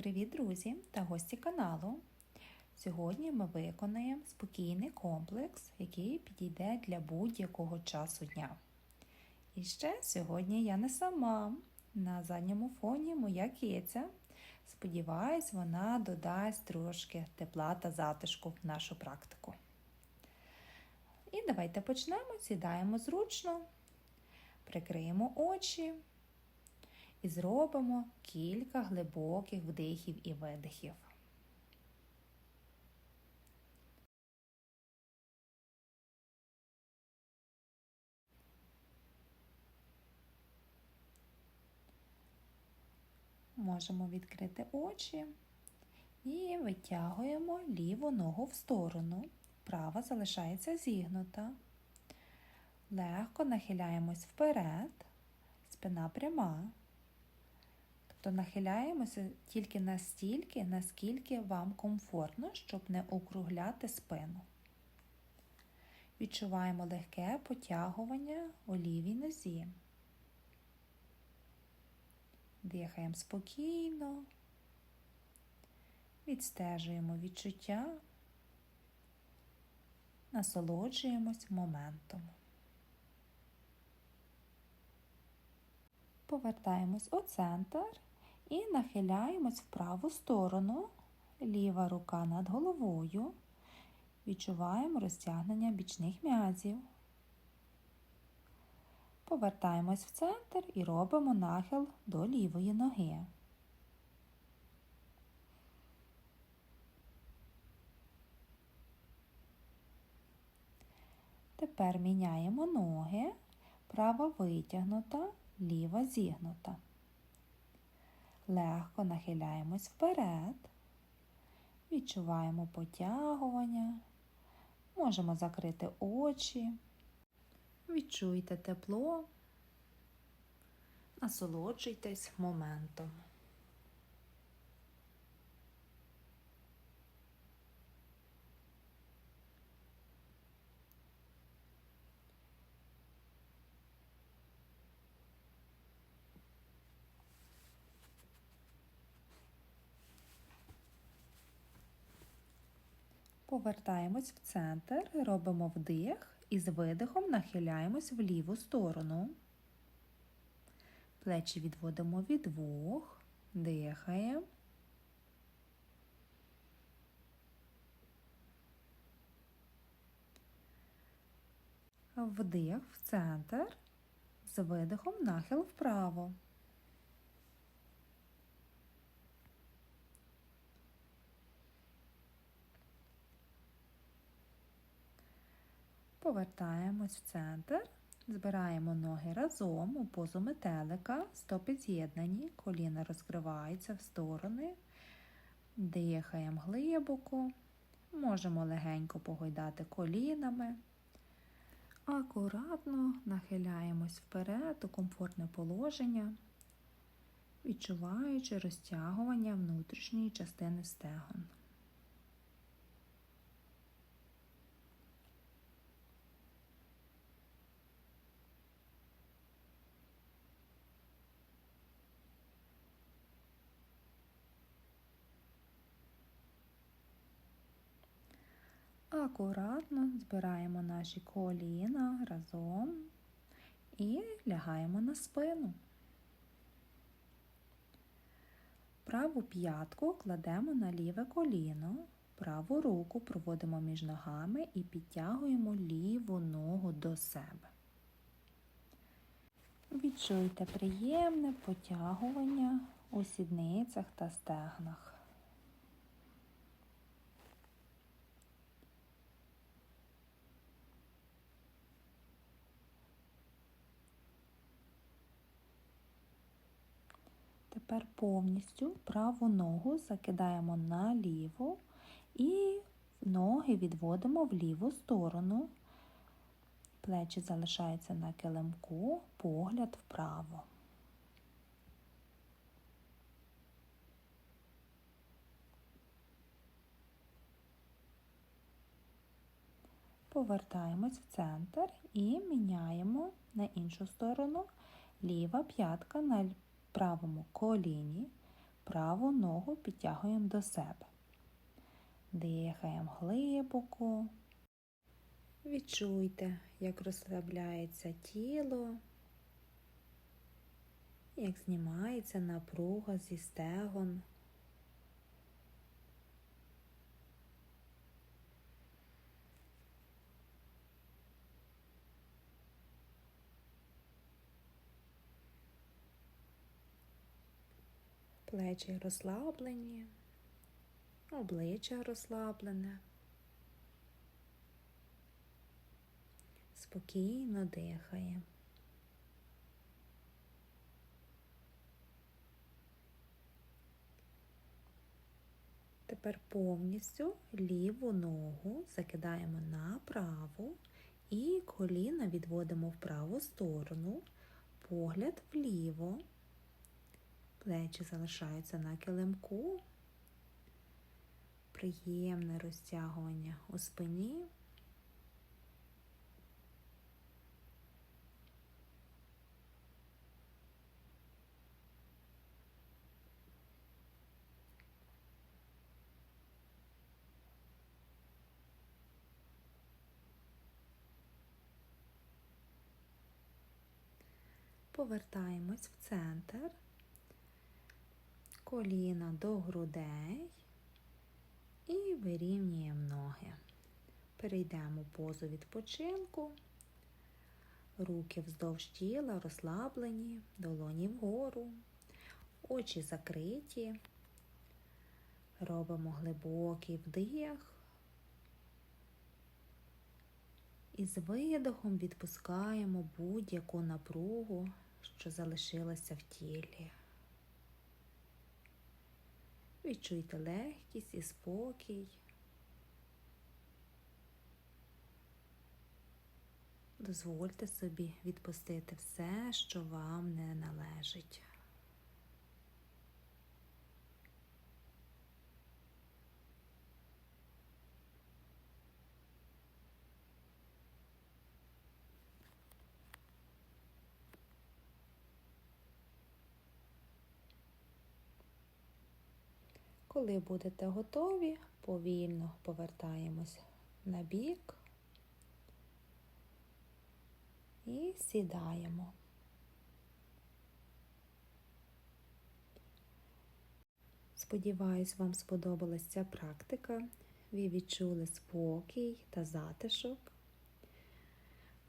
Привіт, друзі та гості каналу! Сьогодні ми виконаємо спокійний комплекс, який підійде для будь-якого часу дня. І ще сьогодні я не сама. На задньому фоні моя киця. Сподіваюсь, вона додасть трошки тепла та затишку в нашу практику. І давайте почнемо, сідаємо зручно, прикриємо очі і зробимо кілька глибоких вдихів і видихів. Можемо відкрити очі і витягуємо ліву ногу в сторону. Права залишається зігнута. Легко нахиляємось вперед, спина пряма. Тобто нахиляємося тільки настільки, наскільки вам комфортно, щоб не округляти спину. Відчуваємо легке потягування у лівій нозі. Дихаємо спокійно, відстежуємо відчуття, насолоджуємось моментом. Повертаємось у центр і нахиляємось в праву сторону, ліва рука над головою. Відчуваємо розтягнення бічних м'язів. Повертаємось в центр і робимо нахил до лівої ноги. Тепер міняємо ноги, права витягнута, ліва зігнута. Легко нахиляємось вперед, відчуваємо потягування, можемо закрити очі, відчуйте тепло, насолоджуйтесь моментом. Повертаємось в центр, робимо вдих і з видихом нахиляємось в ліву сторону. Плечі відводимо від вух, дихаємо. Вдих в центр, з видихом нахил вправо. Повертаємось в центр, збираємо ноги разом у позу метелика, стопи з'єднані, коліна розкриваються в сторони, дихаємо глибоко, можемо легенько погойдати колінами, акуратно нахиляємось вперед у комфортне положення, відчуваючи розтягування внутрішньої частини стегон. Акуратно збираємо наші коліна разом і лягаємо на спину. Праву п'ятку кладемо на ліве коліно, праву руку проводимо між ногами і підтягуємо ліву ногу до себе. Відчуйте приємне потягування у сідницях та стегнах. Тепер повністю праву ногу закидаємо на ліву і ноги відводимо в ліву сторону. Плечі залишаються на килимку, погляд вправо. Повертаємось в центр і міняємо на іншу сторону ліва п'ятка на правому коліні, праву ногу підтягуємо до себе. Дихаємо глибоко. Відчуйте, як розслабляється тіло, як знімається напруга зі стегон. Плечі розслаблені, обличчя розслаблене. Спокійно дихаємо. Тепер повністю ліву ногу закидаємо на праву і коліна відводимо в праву сторону, погляд вліво. Плечі залишаються на килимку. Приємне розтягування у спині. Повертаємось в центр коліна до грудей і вирівнюємо ноги. Перейдемо в позу відпочинку, руки вздовж тіла розслаблені, долоні вгору, очі закриті. Робимо глибокий вдих. І з видохом відпускаємо будь-яку напругу, що залишилася в тілі. Відчуйте легкість і спокій. Дозвольте собі відпустити все, що вам не належить. Коли будете готові, повільно повертаємось на бік і сідаємо. Сподіваюсь, вам сподобалася ця практика. Ви відчули спокій та затишок.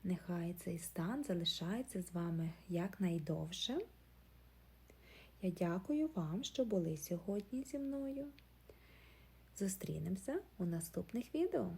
Нехай цей стан залишається з вами якнайдовше. Я дякую вам, що були сьогодні зі мною. Зустрінемося у наступних відео.